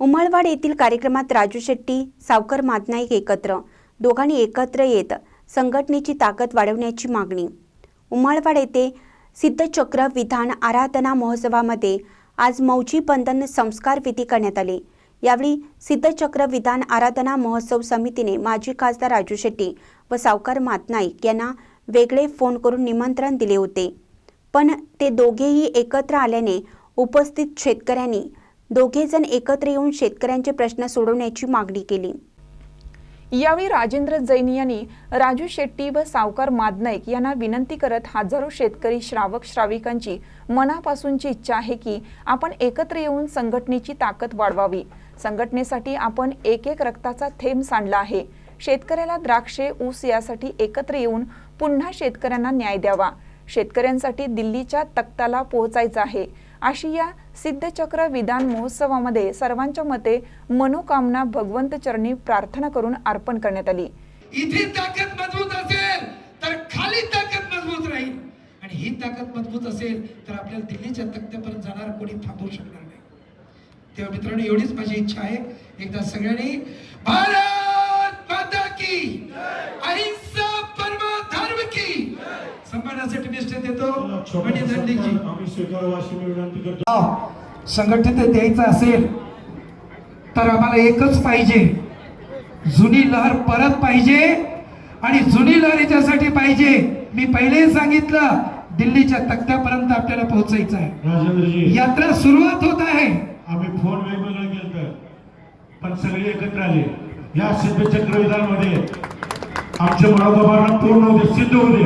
उमळवाड येथील कार्यक्रमात राजू शेट्टी सावकर मातनाईक एकत्र. दोघांनी एकत्र येत संघटनेची ताकद वाढवण्याची मागणी. उमळवाड येथे सिद्धचक्र विधान आराधना महोत्सवामध्ये आज मौजी बंधन संस्कार विधी करण्यात आले. यावेळी सिद्धचक्र विधान आराधना महोत्सव समितीने माजी खासदार राजू शेट्टी व सावकार मातनाईक यांना वेगळे फोन करून निमंत्रण दिले होते. पण ते दोघेही एकत्र आल्याने उपस्थित शेतकऱ्यांनी दोघेजण एकत्र येऊन शेतकऱ्यांचे प्रश्न सोडवण्याची मागणी केली. यावेळी राजेंद्र जैन यांनी राजू शेट्टी व सावकार मादनाईक यांना विनंती करत हजारो शेतकरी श्रावक श्राविकांची मनापासूनची इच्छा आहे की आपण एकत्र येऊन संघटनेची ताकद वाढवावी. संघटनेसाठी आपण एक एक रक्ताचा थेंब सांडला आहे. शेतकऱ्याला द्राक्षे ऊस यासाठी एकत्र येऊन पुन्हा शेतकऱ्यांना न्याय द्यावा. शेतकऱ्यांसाठी दिल्लीच्या तख्ताला पोहोचायचं आहे. अशी या सिद्धचक्र विधान महोत्सवामध्ये सर्वांच्या मते मनोकामना भगवंत चरणी प्रार्थना करून अर्पण करण्यात आली. इथे ताकद मजबूत असेल तर खाली ताकद मजबूत राहील. आणि ही ताकद मजबूत असेल तर आपल्याला दिल्लीच्या तक्त्यापर्यंत जाणार कोणी थांबवू शकणार नाही. तेव्हा मित्रांनो एवढीच माझी इच्छा आहे. एकदा सगळ्यांनी भारत! निष्ठा देतो म्हणजे धनजीजी आम्ही स्वीकारावं अशी मी विनंती करतो. संघटित द्यायचं असेल तर आम्हाला एकच पाहिजे. जुनी लहर परत पाहिजे आणि जुनी लहर याच्यासाठी पाहिजे. मी पहिलेही सांगितलं दिल्लीच्या तख्त्यापर्यंत आपल्याला पोहोचायचं आहे. यात्रा सुरुवात होत आहे. आम्ही फोन वेगवेगळे केलं पण सगळे एकत्र आले. या सिद्धचक्र विधानमध्ये आमच्या मनोभावांना पूर्ण होते सिद्ध होते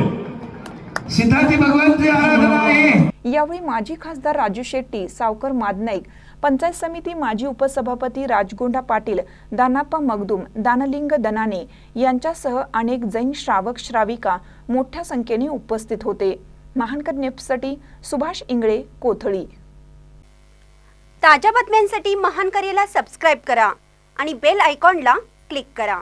सिद्धार्थी भगवानची आराधना आहे. यावेळी माजी खासदार राजू शेट्टी सावकर मादनाईक पंचायत समिती माजी उपसभापती राजगोंडा पाटील दानाप्पा मगदूम दानलिंग दनाने यांच्यासह अनेक जैन श्रावक श्राविका मोठ्या संख्येने उपस्थित होते. महानकर नेपसाठी सुभाष इंगळे कोथळी. ताज्या बातम्यांसाठी महान करेला सबस्क्राईब करा आणि बेल आयकॉनला क्लिक करा.